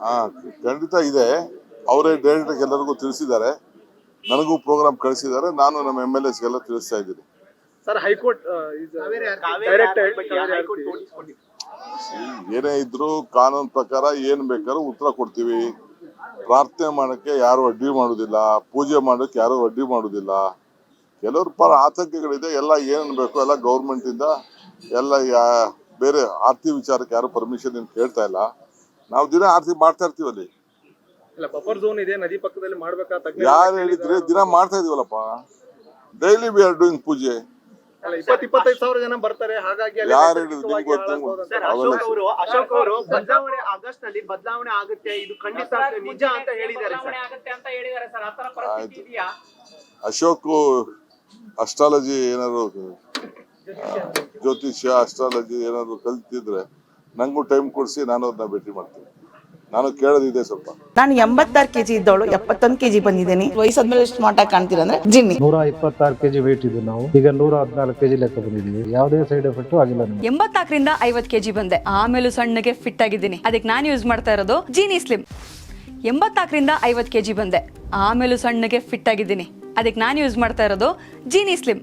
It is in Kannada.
ಹಾ ಖಂಡಿತ ಇದೆ. ಅವರೇ ಡೈರೆಕ್ಟ್ ಎಲ್ಲರಿಗೂ ತಿಳಿಸಿದ್ದಾರೆ. ನನಗೂ ಪ್ರೋಗ್ರಾಮ್ ಕಳಿಸಿದ್ದಾರೆ. ನಾನು ನಮ್ಮ ಎಂ ಎಲ್ ಎಸ್ಗೆಲ್ಲ ತಿಳಿಸ್ತಾ ಇದ್ದೀನಿ. ಏನೇ ಇದ್ರು ಕಾನೂನು ಪ್ರಕಾರ ಏನ್ ಬೇಕಾದ್ರೂ ಉತ್ತರ ಕೊಡ್ತೀವಿ. ಪ್ರಾರ್ಥನೆ ಮಾಡಕ್ಕೆ ಯಾರು ಅಡ್ಡಿ ಮಾಡುದಿಲ್ಲ. ಪೂಜೆ ಮಾಡಕ್ಕೆ ಯಾರು ಅಡ್ಡಿ ಮಾಡುದಿಲ್ಲ. ಕೆಲವ್ರ ಪರ ಆತಂಕಗಳಿದೆ. ಎಲ್ಲ ಏನ್ ಬೇಕು ಎಲ್ಲ ಗೌರ್ಮೆಂಟ್ ಇಂದ ಎಲ್ಲ ಯಾ- ಬೇರೆ ಆರ್ತಿ ವಿಚಾರಕ್ಕೆ ಯಾರು ಪರ್ಮಿಷನ್ ಏನು ಕೇಳ್ತಾ ಇಲ್ಲ. ನಾವು ದಿನ ಆರ್ತಿ ಮಾಡ್ತಾ ಇರ್ತೀವಿ ಅಲ್ಲಿ ಇಲ್ಲ ಬಫರ್ ಝೋನ್ ಇದೆ ನದಿ ಪಕ್ಕದಲ್ಲಿ ಯಾರು ಹೇಳಿದ್ರೆ ದಿನ ಮಾಡ್ತಾ ಇದೀವಲ್ಲಪ್ಪ ಡೈಲಿ ವಿ ಆರ್ ಡೂಯಿಂಗ್ ಪೂಜೆ. ಅಲ್ಲ ಇಪ್ಪತ್ ಇಪ್ಪತ್ತೈದು ಸಾವಿರ ಜನ ಬರ್ತಾರೆ ಹಾಗಾಗಿ ಯಾರು ಹೇಳಿದ್ರು ಅಶೋಕ್ ಅವರು ಅಶೋಕ್ ಅವರು ಬದಲಾವಣೆ ಆಗಸ್ಟ್ನಲ್ಲಿ ಬದಲಾವಣೆ ಆಗುತ್ತೆ ಇದು ಖಂಡಿತ ನಿಜ ಅಂತ ಹೇಳಿದ್ದಾರೆ ಸರ್. ಬದಲಾವಣೆ ಆಗುತ್ತೆ ಅಂತ ಹೇಳಿದ್ದಾರೆ ಸರ್ ಆತರ ಪರಿಸ್ಥಿತಿ ಇದೆಯಾ? ಅಶೋಕ್ ಅಸ್ಟ್ರಾಲಜಿ ಏನಾದ್ರು ಜ್ಯೋತಿಷ್ಯ ಅಸ್ಟ್ರಾಲಜಿ ಏನಾದ್ರು ಕಲ್ತಿದ್ರೆ ನಂಗೂ ಟೈಮ್ ಕೊಡಿಸಿ ನಾನು ಅದನ್ನ ಭೇಟಿ ಮಾಡ್ತೀನಿ. ನಾನು ಕೇಳೋದಿದೆ ಸ್ವಲ್ಪ. ನಾನು ಎಂಬತ್ತಾರು ಕೆಜಿ ಇದ್ದವಳು ಎಪ್ಪತ್ತೊಂದು ಕೆಜಿ ಬಂದಿದ್ದೀನಿ. ವಯಸ್ಸಾದ್ಮೇಲೆ ಎಷ್ಟು ಮಾಟ ಆಗಿ ಕಾಣ್ತೀರಾ ಅಂದ್ರೆ ಜಿನ್ನಿ. ನೂರ ಇಪ್ಪತ್ತಾರು ಕೆಜಿ ವೇಟ್ ಇದ್ದು ನಾವು. ಈಗ ನೂರ ಹದಿನಾಲ್ಕು ಕೆಜಿ ಲೆಕ್ಕ ಬಂದಿದ್ದೀವಿ. ಯಾವುದೇ ಸೈಡ್ ಎಫೆಕ್ಟ್ ಆಗಿಲ್ಲ ಎಂಬತ್ತಾಕರಿಂದ ಎಂಬತ್ನಾಲ್ಕರಿಂದ ಐವತ್ ಕೆಜಿ ಬಂದೆ. ಆಮೇಲೂ ಸಣ್ಣಗೆ ಫಿಟ್ ಆಗಿದ್ದೀನಿ. ಅದಕ್ಕೆ ನಾನು ಯೂಸ್ ಮಾಡ್ತಾ ಇರೋದು ಜೀನಿ ಸ್ಲಿಮ್ ಎಂಬತ್ತಾಕರಿಂದ ಐವತ್ ಕೆಜಿ ಬಂದೆ. ಆಮೇಲೂ ಸಣ್ಣಗೆ ಫಿಟ್ ಆಗಿದ್ದೀನಿ. ಅದಕ್ಕೆ ನಾನು ಯೂಸ್ ಮಾಡ್ತಾ ಇರೋದು ಜೀನಿ ಸ್ಲಿಮ್